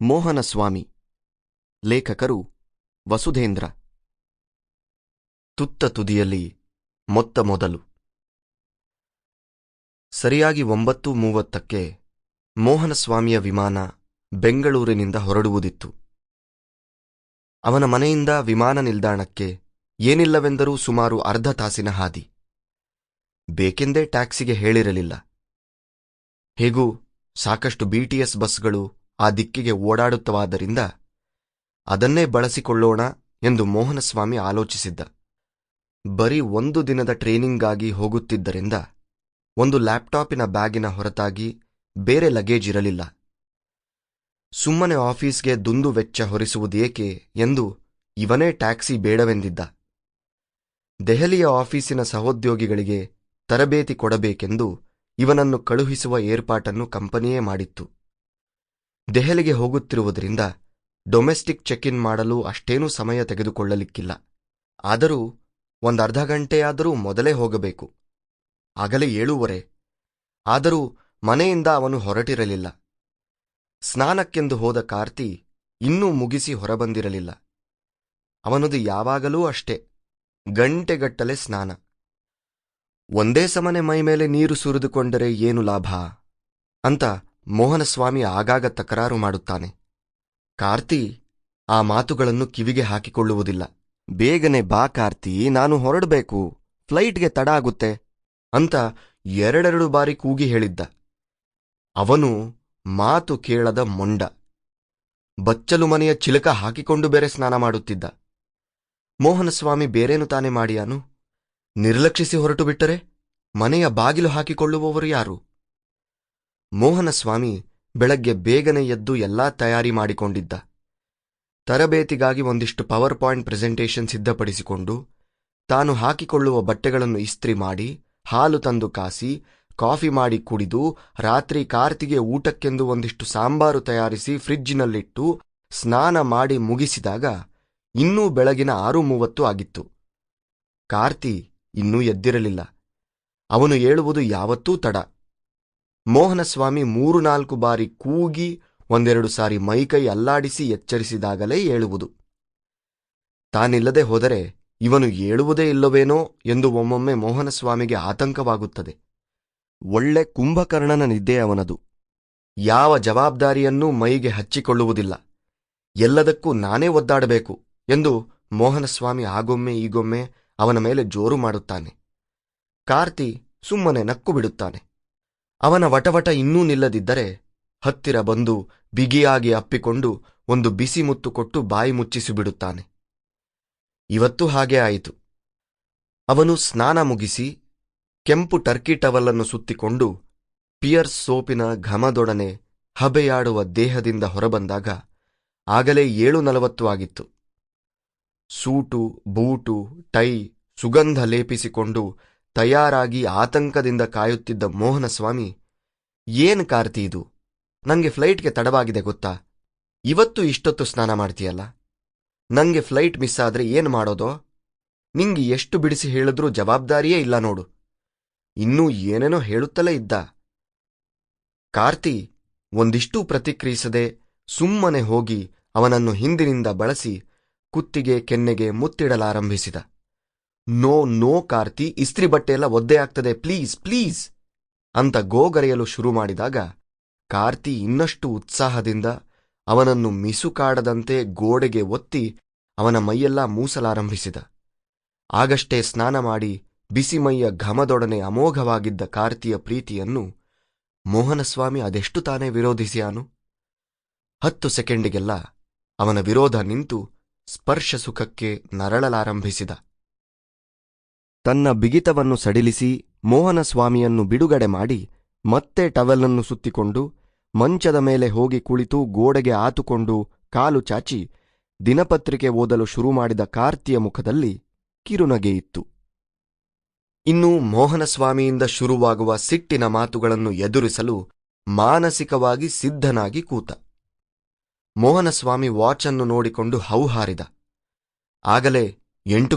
ಮೋಹನಸ್ವಾಮಿ ಲೇಖಕರು ವಸುಧೇಂದ್ರ. ತುತ್ತ ತುದಿಯಲ್ಲಿ ಮೊತ್ತ ಮೊದಲು. ಸರಿಯಾಗಿ ಒಂಬತ್ತು ಮೂವತ್ತಕ್ಕೆ ಮೋಹನಸ್ವಾಮಿಯ ವಿಮಾನ ಬೆಂಗಳೂರಿನಿಂದ ಹೊರಡುವುದಿತ್ತು. ಅವನ ಮನೆಯಿಂದ ವಿಮಾನ ನಿಲ್ದಾಣಕ್ಕೆ ಏನಿಲ್ಲವೆಂದರೂ ಸುಮಾರು ಅರ್ಧ ತಾಸಿನ ಹಾದಿ. ಬೇಕೆಂದೇ ಟ್ಯಾಕ್ಸಿಗೆ ಹೇಳಿರಲಿಲ್ಲ. ಹೇಗೂ ಸಾಕಷ್ಟು ಬಿಟಿಎಸ್ ಬಸ್ಗಳು ಆ ದಿಕ್ಕಿಗೆ ಓಡಾಡುತ್ತವಾದ್ದರಿಂದ ಅದನ್ನೇ ಬಳಸಿಕೊಳ್ಳೋಣ ಎಂದು ಮೋಹನಸ್ವಾಮಿ ಆಲೋಚಿಸಿದ್ದ. ಬರೀ ಒಂದು ದಿನದ ಟ್ರೈನಿಂಗ್ಗಾಗಿ ಹೋಗುತ್ತಿದ್ದರಿಂದ ಒಂದು ಲ್ಯಾಪ್ಟಾಪಿನ ಬ್ಯಾಗಿನ ಹೊರತಾಗಿ ಬೇರೆ ಲಗೇಜ್ ಇರಲಿಲ್ಲ. ಸುಮ್ಮನೆ ಆಫೀಸ್ಗೆ ದುಂದು ವೆಚ್ಚ ಹೊರಿಸುವುದೇಕೆ ಎಂದು ಇವನೇ ಟ್ಯಾಕ್ಸಿ ಬೇಡವೆಂದಿದ್ದ. ದೆಹಲಿಯ ಆಫೀಸಿನ ಸಹೋದ್ಯೋಗಿಗಳಿಗೆ ತರಬೇತಿ ಕೊಡಬೇಕೆಂದು ಇವನನ್ನು ಕಳುಹಿಸುವ ಏರ್ಪಾಟನ್ನು ಕಂಪನಿಯೇ ಮಾಡಿತ್ತು. ದೆಹಲಿಗೆ ಹೋಗುತ್ತಿರುವುದರಿಂದ ಡೊಮೆಸ್ಟಿಕ್ ಚೆಕ್ ಇನ್ ಮಾಡಲು ಅಷ್ಟೇನೂ ಸಮಯ ತೆಗೆದುಕೊಳ್ಳಲಿಕ್ಕಿಲ್ಲ. ಆದರೂ ಒಂದರ್ಧ ಗಂಟೆಯಾದರೂ ಮೊದಲೇ ಹೋಗಬೇಕು. ಆಗಲೇ ಏಳೂವರೆ. ಆದರೂ ಮನೆಯಿಂದ ಅವನು ಹೊರಟಿರಲಿಲ್ಲ. ಸ್ನಾನಕ್ಕೆಂದು ಹೋದ ಕಾರ್ತಿ ಇನ್ನೂ ಮುಗಿಸಿ ಹೊರಬಂದಿರಲಿಲ್ಲ. ಅವನದು ಯಾವಾಗಲೂ ಅಷ್ಟೇ, ಗಂಟೆಗಟ್ಟಲೆ ಸ್ನಾನ. ಒಂದೇ ಸಮನೆ ಮೈಮೇಲೆ ನೀರು ಸುರಿದುಕೊಂಡರೆ ಏನು ಲಾಭ? ಅಂತ ಮೋಹನಸ್ವಾಮಿ ಆಗಾಗ ತಕರಾರು ಮಾಡುತ್ತಾನೆ. ಕಾರ್ತಿ ಆ ಮಾತುಗಳನ್ನು ಕಿವಿಗೆ ಹಾಕಿಕೊಳ್ಳುವುದಿಲ್ಲ. ಬೇಗನೆ ಬಾ ಕಾರ್ತಿ, ನಾನು ಹೊರಡಬೇಕು, ಫ್ಲೈಟ್ಗೆ ತಡ ಆಗುತ್ತೆ ಅಂತ ಎರಡೆರಡು ಬಾರಿ ಕೂಗಿ ಹೇಳಿದ್ದ. ಅವನು ಮಾತು ಕೇಳದ ಮೊಂಡ. ಬಚ್ಚಲು ಮನೆಯ ಚಿಲಕ ಹಾಕಿಕೊಂಡು ಬೇರೆ ಸ್ನಾನ ಮಾಡುತ್ತಿದ್ದ. ಮೋಹನಸ್ವಾಮಿ ಬೇರೇನು ತಾನೇ ಮಾಡಿಯಾನು? ನಿರ್ಲಕ್ಷಿಸಿ ಹೊರಟು ಬಿಟ್ಟರೆ ಮನೆಯ ಬಾಗಿಲು ಹಾಕಿಕೊಳ್ಳುವವರು ಯಾರು? ಮೋಹನಸ್ವಾಮಿ ಬೆಳಗ್ಗೆ ಬೇಗನೆ ಎದ್ದು ಎಲ್ಲಾ ತಯಾರಿ ಮಾಡಿಕೊಂಡಿದ್ದ. ತರಬೇತಿಗಾಗಿ ಒಂದಿಷ್ಟು ಪವರ್ ಪಾಯಿಂಟ್ ಪ್ರೆಸೆಂಟೇಷನ್ ಸಿದ್ಧಪಡಿಸಿಕೊಂಡು ತಾನು ಹಾಕಿಕೊಳ್ಳುವ ಬಟ್ಟೆಗಳನ್ನು ಇಸ್ತ್ರಿ ಮಾಡಿ, ಹಾಲು ತಂದು ಕಾಸಿ, ಕಾಫಿ ಮಾಡಿ ಕುಡಿದು, ರಾತ್ರಿ ಕಾರ್ತಿಗೆ ಊಟಕ್ಕೆಂದು ಒಂದಿಷ್ಟು ಸಾಂಬಾರು ತಯಾರಿಸಿ ಫ್ರಿಜ್ಜಿನಲ್ಲಿಟ್ಟು ಸ್ನಾನ ಮಾಡಿ ಮುಗಿಸಿದಾಗ ಇನ್ನೂ ಬೆಳಗಿನ ಆರು ಮೂವತ್ತು ಆಗಿತ್ತು. ಕಾರ್ತಿ ಇನ್ನೂ ಎದ್ದಿರಲಿಲ್ಲ. ಅವನು ಹೇಳುವುದು ಯಾವತ್ತೂ ತಡ. ಮೋಹನಸ್ವಾಮಿ ಮೂರು ನಾಲ್ಕು ಬಾರಿ ಕೂಗಿ ಒಂದೆರಡು ಸಾರಿ ಮೈಕೈ ಅಲ್ಲಾಡಿಸಿ ಎಚ್ಚರಿಸಿದಾಗಲೇ ಏಳುವುದು. ತಾನಿಲ್ಲದೆ ಹೋದರೆ ಇವನು ಏಳುವುದೇ ಇಲ್ಲವೇನೋ ಎಂದು ಒಮ್ಮೊಮ್ಮೆ ಮೋಹನಸ್ವಾಮಿಗೆ ಆತಂಕವಾಗುತ್ತದೆ. ಒಳ್ಳೆ ಕುಂಭಕರ್ಣನ ನಿದ್ದೆ ಅವನದು. ಯಾವ ಜವಾಬ್ದಾರಿಯನ್ನೂ ಮೈಗೆ ಹಚ್ಚಿಕೊಳ್ಳುವುದಿಲ್ಲ. ಎಲ್ಲದಕ್ಕೂ ನಾನೇ ಒದ್ದಾಡಬೇಕು ಎಂದು ಮೋಹನಸ್ವಾಮಿ ಆಗೊಮ್ಮೆ ಈಗೊಮ್ಮೆ ಅವನ ಮೇಲೆ ಜೋರು ಮಾಡುತ್ತಾನೆ. ಕಾರ್ತಿ ಸುಮ್ಮನೆ ನಕ್ಕು ಬಿಡುತ್ತಾನೆ. ಅವನ ವಟವಟ ಇನ್ನೂ ನಿಲ್ಲದಿದ್ದರೆ ಹತ್ತಿರ ಬಂದು ಬಿಗಿಯಾಗಿ ಅಪ್ಪಿಕೊಂಡು ಒಂದು ಬಿಸಿ ಮುತ್ತು ಕೊಟ್ಟು ಬಾಯಿ ಮುಚ್ಚಿಸಿಬಿಡುತ್ತಾನೆ ಇವತ್ತು ಹಾಗೆ ಆಯಿತು. ಅವನು ಸ್ನಾನ ಮುಗಿಸಿ ಕೆಂಪು ಟರ್ಕಿ ಟವಲನ್ನು ಸುತ್ತಿಕೊಂಡು ಪಿಯರ್ಸ್ ಸೋಪಿನ ಘಮದೊಡನೆ ಹಬೆಯಾಡುವ ದೇಹದಿಂದ ಹೊರಬಂದಾಗ ಆಗಲೇ ಏಳು ನಲವತ್ತು ಆಗಿತ್ತು. ಸೂಟು, ಬೂಟು, ಟೈ ಸುಗಂಧ ಲೇಪಿಸಿಕೊಂಡು ತಯಾರಾಗಿ ಆತಂಕದಿಂದ ಕಾಯುತ್ತಿದ್ದ ಮೋಹನಸ್ವಾಮಿ ಏನ್ ಕಾರ್ತಿ ಇದು? ನಂಗೆ ಫ್ಲೈಟ್ಗೆ ತಡವಾಗಿದೆ ಗೊತ್ತಾ? ಇವತ್ತು ಇಷ್ಟೊತ್ತು ಸ್ನಾನ ಮಾಡ್ತೀಯಲ್ಲ? ನಂಗೆ ಫ್ಲೈಟ್ ಮಿಸ್ ಆದ್ರೆ ಏನ್ ಮಾಡೋದೋ? ನಿಂಗೆ ಎಷ್ಟು ಬಿಡಿಸಿ ಹೇಳಿದ್ರೂ ಜವಾಬ್ದಾರಿಯೇ ಇಲ್ಲ ನೋಡು. ಇನ್ನೂ ಏನೇನೋ ಹೇಳುತ್ತಲೇ ಇದ್ದ. ಕಾರ್ತಿ ಒಂದಿಷ್ಟೂ ಪ್ರತಿಕ್ರಿಯಿಸದೆ ಸುಮ್ಮನೆ ಹೋಗಿ ಅವನನ್ನು ಹಿಂದಿನಿಂದ ಬಳಸಿ ಕುತ್ತಿಗೆ ಕೆನ್ನೆಗೆ ಮುತ್ತಿಡಲಾರಂಭಿಸಿದ. ನೋ ನೋ ಕಾರ್ತಿ, ಇಸ್ತ್ರಿ ಬಟ್ಟೆಯೆಲ್ಲ ಒದ್ದೆ ಆಗ್ತದೆ. ಪ್ಲೀಸ್ ಪ್ಲೀಸ್ ಅಂತ ಗೋಗರೆಯಲು ಶುರು ಮಾಡಿದಾಗ ಕಾರ್ತಿ ಇನ್ನಷ್ಟು ಉತ್ಸಾಹದಿಂದ ಅವನನ್ನು ಮಿಸುಕಾಡದಂತೆ ಗೋಡೆಗೆ ಒತ್ತಿ ಅವನ ಮೈಯೆಲ್ಲ ಮೂಸಲಾರಂಭಿಸಿದ. ಆಗಷ್ಟೇ ಸ್ನಾನ ಮಾಡಿ ಬಿಸಿಮೈಯ ಘಮದೊಡನೆ ಅಮೋಘವಾಗಿದ್ದ ಕಾರ್ತಿಯ ಪ್ರೀತಿಯನ್ನು ಮೋಹನಸ್ವಾಮಿ ಅದೆಷ್ಟು ತಾನೇ ವಿರೋಧಿಸಿಯಾನು ಹತ್ತು ಸೆಕೆಂಡಿಗೆಲ್ಲ ಅವನ ವಿರೋಧ ನಿಂತು ಸ್ಪರ್ಶ ಸುಖಕ್ಕೆ ನರಳಲಾರಂಭಿಸಿದ. ತನ್ನ ಬಿಗಿತವನ್ನು ಸಡಿಲಿಸಿ ಮೋಹನಸ್ವಾಮಿಯನ್ನು ಬಿಡುಗಡೆ ಮಾಡಿ ಮತ್ತೆ ಟವೆಲನ್ನು ಸುತ್ತಿಕೊಂಡು ಮಂಚದ ಮೇಲೆ ಹೋಗಿ ಕುಳಿತು ಗೋಡೆಗೆ ಆತುಕೊಂಡು ಕಾಲು ಚಾಚಿ ದಿನಪತ್ರಿಕೆ ಓದಲು ಶುರು ಮಾಡಿದ ಕಾರ್ತಿಯ ಮುಖದಲ್ಲಿ ಕಿರುನಗೆಯಿತ್ತು ಇನ್ನು ಮೋಹನಸ್ವಾಮಿಯಿಂದ ಶುರುವಾಗುವ ಸಿಟ್ಟಿನ ಮಾತುಗಳನ್ನು ಎದುರಿಸಲು ಮಾನಸಿಕವಾಗಿ ಸಿದ್ಧನಾಗಿ ಕೂತ. ಮೋಹನಸ್ವಾಮಿ ವಾಚನ್ನು ನೋಡಿಕೊಂಡು ಹೌಹಾರಿದ. ಆಗಲೇ ಎಂಟು